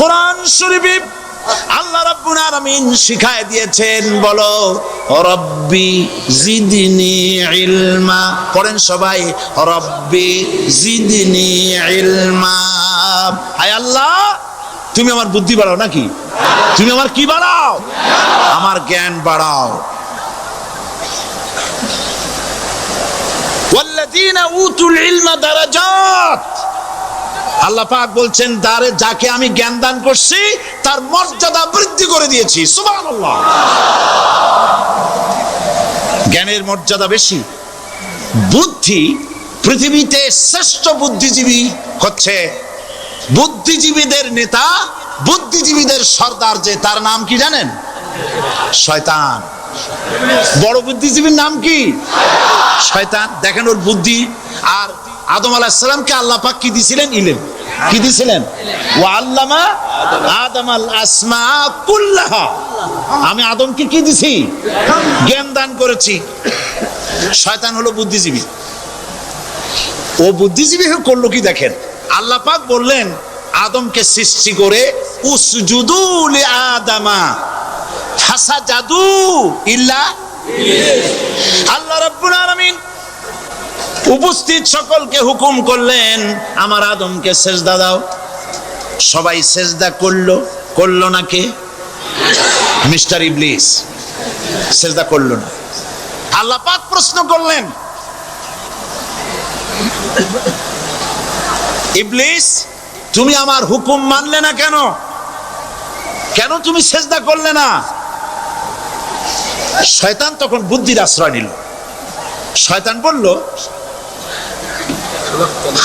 কোরআন শরীফে আল্লাহ রাব্বুল আলামিন শিখায় দিয়েছেন, বলো, রব্বি জিদনি ইলমা। পড়েন সবাই, রব্বি জিদনি ইলমা। হায় আল্লাহ, তুমি আমার বুদ্ধি বাড়াও নাকি? তুমি আমার কি বাড়াও? আমার জ্ঞান বাড়াও। ওয়াল্লাযীনা উতুল ইলমা দারাজাত। আল্লাহ পাক বলছেন তারে যাকে আমি জ্ঞান দান করছি, তার মর্যাদা বৃদ্ধি করে দিয়েছি। জ্ঞানের মর্যাদা বেশি। বুদ্ধি পৃথিবীতে শ্রেষ্ঠ বুদ্ধিজীবী হচ্ছে বুদ্ধিজীবীদের নেতা, বুদ্ধিজীবীদের সর্দার যে, তার নাম কি জানেন? শয়তান। বড় বুদ্ধিজীবীর নাম কি? শয়তান। দেখেন ওর বুদ্ধি। আর আদম আলাহিসাল্লামকে আল্লাহ পাক কি দিছিলেন? ইলেম। কি দিছিলেন? ও আল্লামা আদম আল আসমা কুল্লাহা। আমি আদমকে কি দিছি? জ্ঞান দান করেছি। শয়তান হলো বুদ্ধিজীবী। ও বুদ্ধিজীবী হয়ে করল কি দেখেন? আল্লাহ পাক বললেন, আদমকে সৃষ্টি করে উসজুদু লি আদামা। হাসা জাদু ইল্লা আল্লাহ রাব্বুল আলামিন উপস্থিত সকলকে হুকুম করলেন, আমার আদমকে সেজদা দাও। সবাই সেজদা করল করল না কে? মিস্টার ইবলিস, সেজদা করল না। আল্লাহ পাক প্রশ্ন করলেন, ইবলিস, তুমি আমার হুকুম মানলে না কেন? কেন তুমি সেজদা করলে না? শয়তান তখন বুদ্ধির আশ্রয় নিল। শয়তান বলল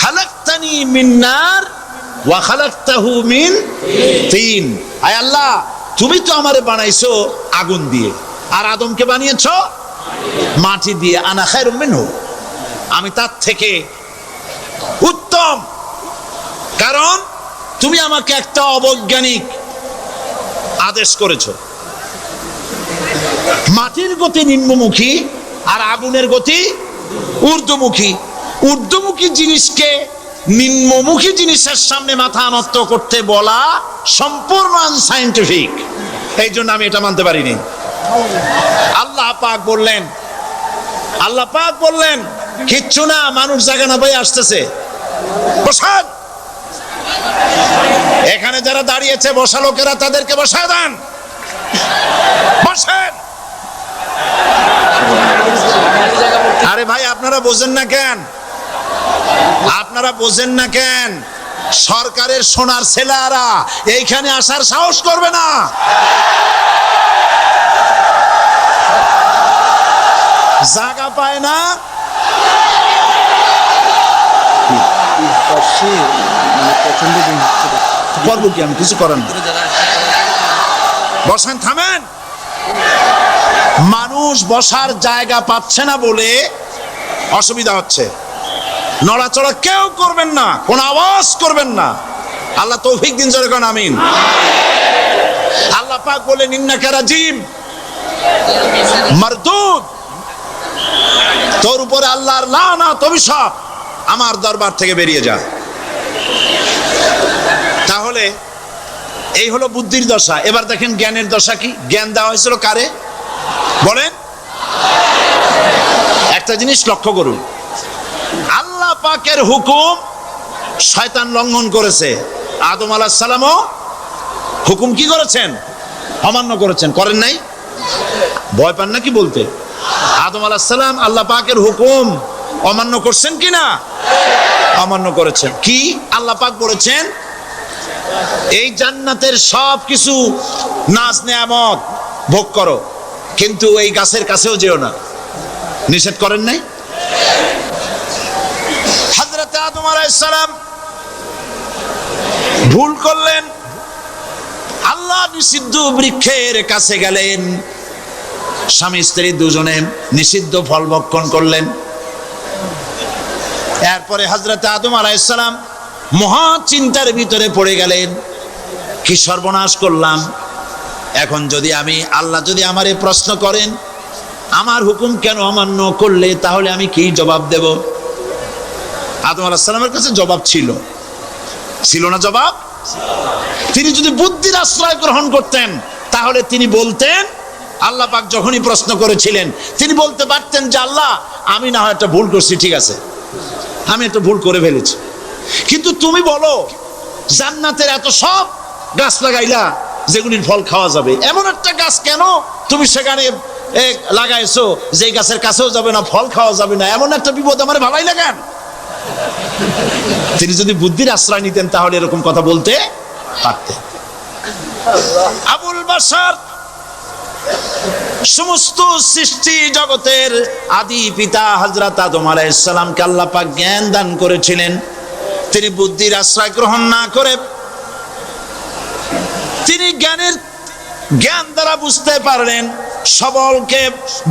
খালাক্তানি মিন নার ওয়া খালাক্তাহু মিন তিন। আয় আল্লাহ, তুমি তো আমারে বানাইছো আগুন দিয়ে। আর আদমকে বানিয়েছো মাটি দিয়ে। আনা খায়রুম মিনহু। আমি তার থেকে উত্তম। কারণ তুমি আমাকে একটা অবৈজ্ঞানিক আদেশ করেছ। মাটির গতি নিম্নমুখী আর আগুনের গতি ঊর্ধ্বমুখী। ঊর্ধ্বমুখী জিনিসকে নিম্নমুখী জিনিসের সামনে মাথা নত করতে বলা সম্পূর্ণ আনসাইন্টিফিক এই জন্য আমি এটা মানতে পারিনি। আল্লাহ পাক বললেন, আল্লাহ পাক বললেন, কিচ্ছু না, মানুষ জায়গা না পাই আসতেছে। প্রসাদ এখানে যারা দাঁড়িয়েছে, বসা লোকেরা তাদেরকে বসায় দেন। আরে ভাই, আপনারা বোঝেন না কেন? আপনারা বোঝেন না কেন? সরকারের সোনার ছেলেরা এইখানে আসার সাহস করবে না। জায়গা পায় না। করব কি আমি কিছু করার না বসেন, থামেন। মানুষ বসার জায়গা পাচ্ছে না বলে অসুবিধা হচ্ছে। নড়াচড়া কেউ করবেন না, কোন আওয়াজ করবেন না। আল্লাহ তৌফিক দিন জোরে কোন আমিন। আল্লাহ পাক বলে নিন্নাকা রাজিম মারদুদ। তোর উপরে আল্লাহর লানাত, অভিশাপ। আমার দরবার থেকে বেরিয়ে যা। তাহলে এই হলো বুদ্ধির দশা। এবার দেখেন জ্ঞানের দশা কি? জ্ঞান দেওয়া হয়েছিল কারে? বলেন। একটা জিনিস লক্ষ্য করুন। আল্লাহ পাকের হুকুম শয়তান লঙ্ঘন করেছে। আদম আলাহ সালামও হুকুম কি করেছেন? অমান্য করেছেন। করেন নাই? ভয় পান নাকি বলতে? আদম আলাহ সালাম আল্লাহ পাকের হুকুম অমান্য করছেন কি না? অমান্য করেছেন। কি আল্লাহ পাক বলেছেন? এই জান্নাতের সব কিছু নাচ নেয়ামত ভোগ করো, কিন্তু এই গাছের কাছেও যেও না। নিষেধ করেন নাই হাজরতে আলাইসালাম। ভুল করলেন। আল্লাহ নিষিদ্ধ বৃক্ষের কাছে গেলেন। স্বামী স্ত্রী দুজনে নিষিদ্ধ ফল ভক্ষণ করলেন। এরপরে হজরত আদম আলাইসালাম মহা চিন্তার ভিতরে পড়ে গেলেন। কি সর্বনাশ করলাম। এখন যদি আমি আল্লাহ যদি আমারে প্রশ্ন করেন, আমার হুকুম কেন অমান্য করলে তাহলে আমি কি জবাব দেব? আদম আলাহিসাল্লামের কাছে জবাব ছিল। ছিল না জবাব? তিনি যদি বুদ্ধির আশ্রয় গ্রহণ করতেন, তাহলে তিনি বলতেন, আল্লাহ পাক যখনই প্রশ্ন করেছিলেন, তিনি বলতে পারতেন যে, আল্লাহ, আমি না হয় একটা ভুল করছি, ঠিক আছে। আমি একটা ভুল করে ফেলেছি। কিন্তু তুমি বলো, জান্নাতের এত সব গাছ লাগাইলা, যেগুলির ফল খাওয়া যাবে। এমন একটা গাছ কেন তুমি সেখানে লাগাইছো? যে গাছের কাছেও যাবে না, ফল খাওয়া যাবে না। এমন একটা বিপদ আমার ভালাই লাগান তিনি যদি বুদ্ধির আশ্রয় নিতেন, তাহলে এরকম কথা বলতে পারতেন। আবুল বাসার সমস্ত সৃষ্টি জগতের আদি পিতা হজরত আদম আলাইসালামকে আল্লাহ পাক জ্ঞান দান করেছিলেন। তিনি বুদ্ধির আশ্রয় গ্রহণ না করে তিনি জ্ঞানের জ্ঞান দ্বারা বুঝতে পারলেন, সবলকে,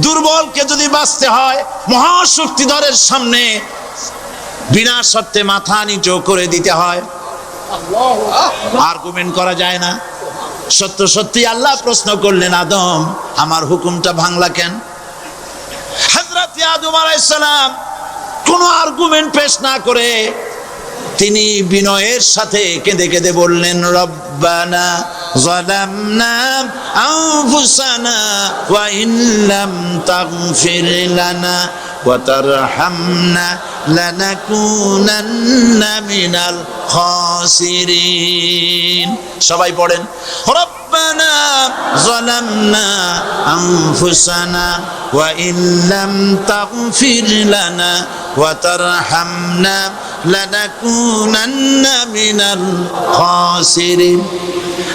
দুর্বলকে যদি বাঁচতে হয়, মহাশক্তিধরের সামনে বিনা সত্ত্বে মাথা নিচু করে দিতে হয় আর্গুমেন্ট করা যায় না সত্য সত্যি আল্লাহ প্রশ্ন করলেন আদম আমার হুকুমটা ভাঙলা কেন হজরত আদম আলাইসালাম কোনো আর্গুমেন্ট পেশ না করে তিনি বিনয়ের সাথে কেঁদে কেঁদে বললেন রব্বানা ظلمنا أنفسنا وإن لم تغفر لنا وترحمنا لنكونن من الخاسرين সবাই পড়েন ربنا ظلمنا أنفسنا وإن لم تغفر لنا وترحمنا لنكونن من الخاسرين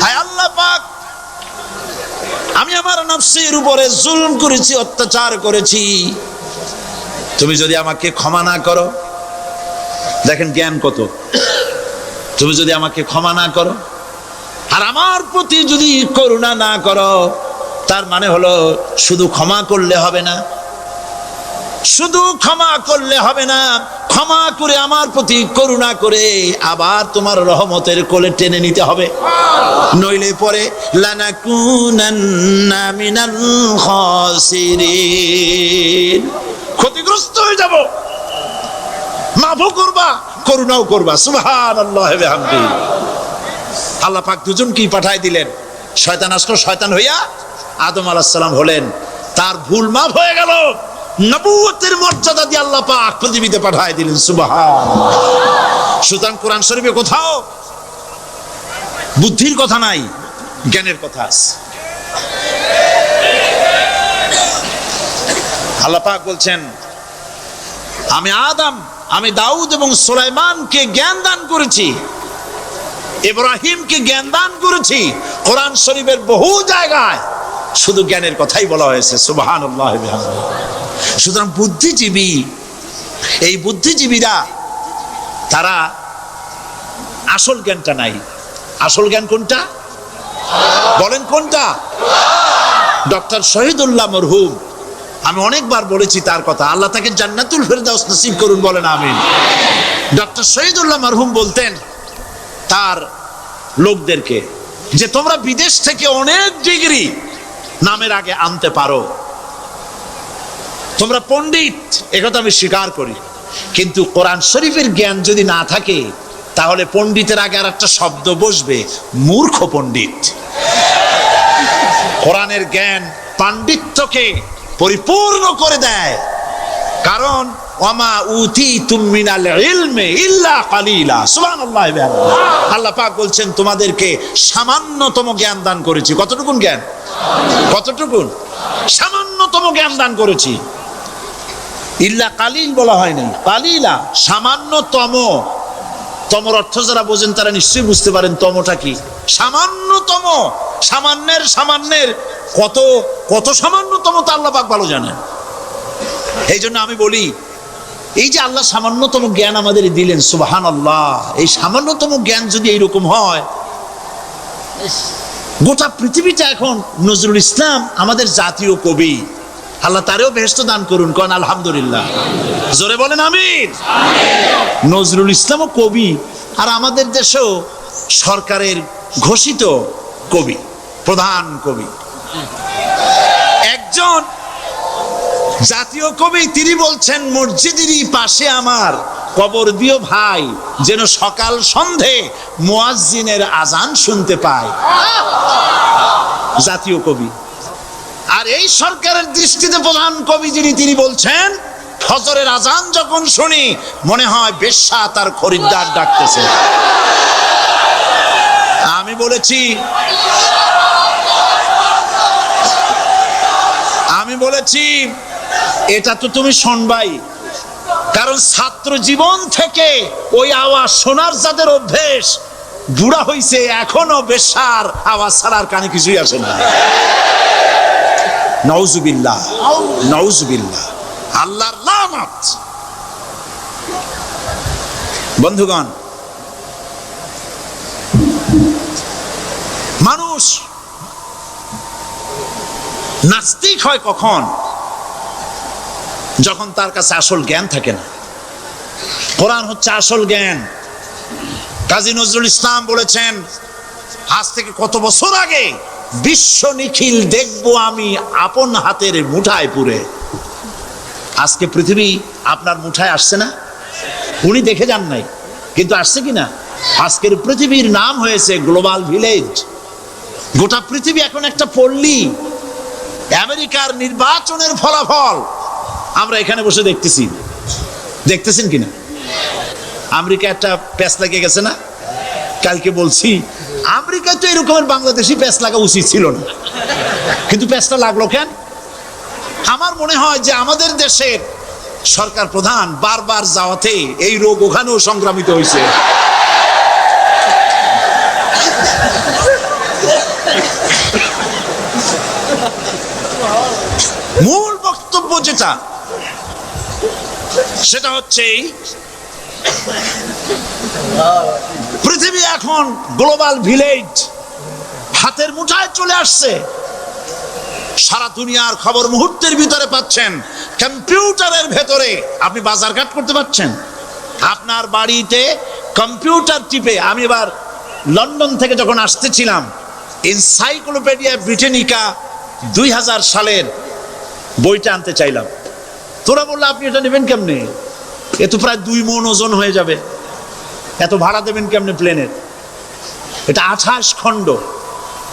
হায় আল্লাহ পাক আমি আমার নফসের উপরে জুলুম করেছি অত্যাচার করেছি তুমি যদি আমাকে ক্ষমা না করো, দেখেন জ্ঞান কত। তুমি যদি আমাকে ক্ষমা না করো, আর আমার প্রতি যদি করুণা না করো, তার মানে হলো শুধু ক্ষমা করলে হবে না। শুধু ক্ষমা করলে হবে না, ক্ষমা করে আমার প্রতি করুণা করে আবার তোমার রহমতের কোলে টেনে নিতে হবে। নইলে পরে লানাকুনান্না মিনাল খাসিরিন। ক্ষতিগ্রস্ত হয়ে যাব। মাফও করবা, করুণাও করবা। ওয়া বিহামদি। আল্লাহ পাক দুজনকেই দিলেন। শয়তান আসলো, শয়তান হইয়া আদম আলাইহিস সালাম হলেন। তার ভুল মাফ হয়ে গেল। নবুয়তের মর্যাদা দিয়ে আল্লাহ পাক পৃথিবীতে দিলেন সুতরাং কোরআন শরীফে কোথাও বুদ্ধির কথা নাই, জ্ঞানের কথা আছে। আল্লাহ পাক বলছেন আমি আদম, আমি দাউদ এবং সুলাইমানকে জ্ঞান দান করেছি। ইব্রাহিমকে জ্ঞান দান করেছি। কোরআন শরীফের বহু জায়গায় শুধু জ্ঞানের কথাই বলা হয়েছে সুবাহান সুতরাং বুদ্ধিজীবী, এই বুদ্ধিজীবীরা, তারা আসল জ্ঞানটা নাই। আসল জ্ঞান কোনটা? বলেন কোনটা? ডক্টর শহীদুল্লাহ মরহুম। আমি অনেকবার বলেছি তার কথা, আল্লাহ তাকে জান্নাতুল ফেরদাউস নসিব করুন বলেন, আমিন। ডক্টর শহীদুল্লাহ মরহুম বলতেন তার লোকদেরকে যে তোমরা বিদেশ থেকে অনেক ডিগ্রি নামের আগে আনতে পারো। তোমরা পণ্ডিত একথা আমি স্বীকার করি। কিন্তু কোরআন শরীফের জ্ঞান যদি না থাকে, তাহলে পণ্ডিতের আগে আর একটা শব্দ বসবে, মূর্খ পণ্ডিত। কোরআনের জ্ঞান পাণ্ডিত্যকে পরিপূর্ণ করে দেয়। কারণ, ওয়ামা উতি তুমিনাল ইলমে ইল্লা কালিলা। সুবহানাল্লাহ আল্লাহ পাক বলছেন, তোমাদেরকে সামান্যতম জ্ঞান দান করেছি। কতটুকুন জ্ঞান? কতটুকুন? সামান্যতম জ্ঞান দান করেছি। ইল্লা কালিল বলা হয়নি কালিলা, সামান্যতম। তমর অর্থ যারা বোঝেন, তারা নিশ্চয়ই বুঝতে পারেন তমটা কি। সামান্যতম, সামান্যের সামান্যের কত কত সামান্যতম তা আল্লাহ পাক ভালো জানেন। এই জন্য আমি বলি, এই যে আল্লাহ সামান্যতম জ্ঞান আমাদের দিলেন সুবাহান আল্লাহ এই সামান্যতম জ্ঞান যদি এইরকম হয়, গোটা পৃথিবীটা এখন নজরুল ইসলাম আমাদের জাতীয় কবি। আল্লাহ তারেও বেহেস্ত দান করুন, কন আলহামদুলিল্লাহ। জোরে বলেন আমির নজরুল ইসলামও কবি, আর আমাদের দেশেও সরকারের ঘোষিত কবি, প্রধান কবি। একজন জাতীয় কবি, তিনি বলছেন, মসজিদেরই পাশে আমার কবর দিও ভাই, যেন সকাল সন্ধে মুয়াজ্জিনের আজান শুনতে পায়। জাতীয় কবি। আর এই সরকারের দৃষ্টিতে প্রধান কবি যিনি, তিনি বলছেন, ফজরের আজান যখন শুনি, মনে হয় বেশ্যা তার খরিদ্দার ডাকতেছে। আমি বলেছি আমি বলেছি, এটা তো তুমি শুনবাই। কারণ ছাত্র জীবন থেকে ওই আওয়াজ শোনার যাদের অভ্যেস, বুড়া হইছে, এখনও বেশার আওয়াজ ছাড়ার কানে কিছুই আসে না। নওজুবিল্লাহ নওজুবিল্লাহ, আল্লাহর লানত। বন্ধুগণ, মানুষ নাস্তিক হয় কখন? যখন তার কাছে আসল জ্ঞান থাকে না। কোরআন হচ্ছে আসল জ্ঞান। কাজী নজরুল ইসলাম বলেছেন, আজ থেকে কত বছর আগে বিশ্ব নিখিল দেখব আমি আপন হাতের মুঠায় পুরে। আজকে পৃথিবী আপনার মুঠায় আসছে না? উনি দেখে যান নাই, কিন্তু আসছে কি না আজকের পৃথিবীর নাম হয়েছে গ্লোবাল ভিলেজ। গোটা পৃথিবী এখন একটা পল্লী। আমেরিকার নির্বাচনের ফলাফল আমরা এখানে বসে দেখতেছি। দেখতেছেন কিনা? আমেরিকা একটা প্যাচ লাগিয়ে গেছে না? কালকে বলছি আমেরিকা তো এরকমের বাংলাদেশি প্যাচ লাগা উচিত ছিল না। কিন্তু প্যাচটা লাগল কেন? আমার মনে হয় যে আমাদের দেশের সরকার প্রধান বারবার যাওয়াতে এই রোগ ওখানেও সংক্রামিত হয়েছে। মূল বক্তব্য যেটা, সেটা হচ্ছে পৃথিবী এখন গ্লোবাল ভিলেজ, হাতের মুঠায় চলে আসছে। সারা দুনিয়ার খবর মুহূর্তের ভিতরে পাচ্ছেন, কম্পিউটারের ভেতরে। আপনি বাজারঘাট করতে পারছেন। আপনার বাড়িতে কম্পিউটার টিপে, আমি এবার লন্ডন থেকে যখন আসতেছিলাম, এনসাইক্লোপিডিয়া ব্রিটেনিকা দুই হাজার সালের বইটা আনতে চাইলাম। তোরা বলল, আপনি এটা নেবেন কেমনে? এ তো প্রায় দুই মন ওজন হয়ে যাবে। এত ভাড়া দেবেন কেমনে প্লেনের? এটা আঠাশ খণ্ড।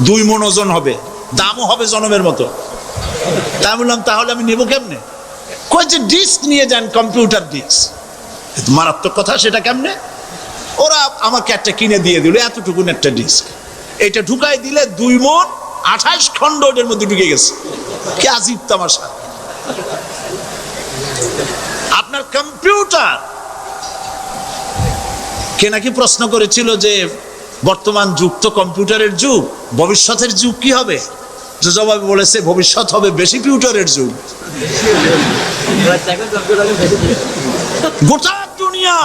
দুই মন ওজন হবে। দামও হবে জনমের মতো। তা আমি বললাম, তাহলে আমি নেব কেমনে? কয় যে, ডিস্ক নিয়ে যান, কম্পিউটার ডিস্ক। মারাত্মক কথা, সেটা কেমনে? ওরা আমাকে একটা কিনে দিয়ে দিল, এতটুকুন একটা ডিস্ক। এটা ঢুকাই দিলে দুই মন আঠাশ খণ্ড ওটার মধ্যে ঢুকে গেছে। কি আজিব তামাশা? আপনার কম্পিউটার। কে নাকি প্রশ্ন করেছিল যে বর্তমান যুগ তো কম্পিউটারের যুগ, ভবিষ্যতের যুগ কি হবে? জবাবে বলেছে, ভবিষ্যৎ হবে বেশি কম্পিউটারের যুগ। গোটা দুনিয়া।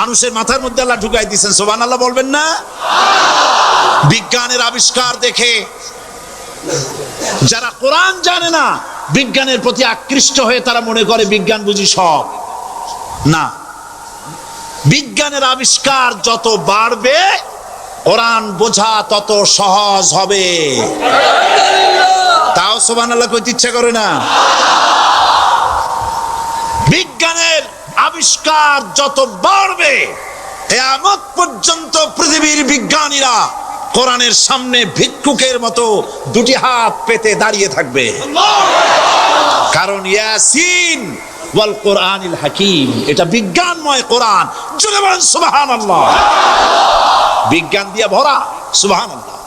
মানুষের মাথার মধ্যে আল্লাহ ঢুকাই দিচ্ছেন সোবান আল্লাহ বলবেন না? বিজ্ঞানের আবিষ্কার দেখে যারা কোরআন জানে না, বিজ্ঞানের প্রতি আকৃষ্ট হয়ে তারা মনে করে বিজ্ঞান বুঝি সব। না। বিজ্ঞানের আবিষ্কার যত বাড়বে, কোরআন বোঝা তত সহজ হবে। তাও সোবান আল্লাহ কইতে ইচ্ছা করে না? বিজ্ঞানের আবিষ্কার যত বাড়বে, কেয়ামত পর্যন্ত পৃথিবীর বিজ্ঞানীরা কোরআনের সামনে ভিক্ষুকের মতো দুটি হাত পেতে দাঁড়িয়ে থাকবে। কারণ ইয়াসিন ওয়াল কোরআনিল হাকিম, এটা বিজ্ঞানময় কোরআন। জুড়ে বলেন সুবহানাল্লাহ। বিজ্ঞান দিয়ে ভরা, সুবহানাল্লাহ।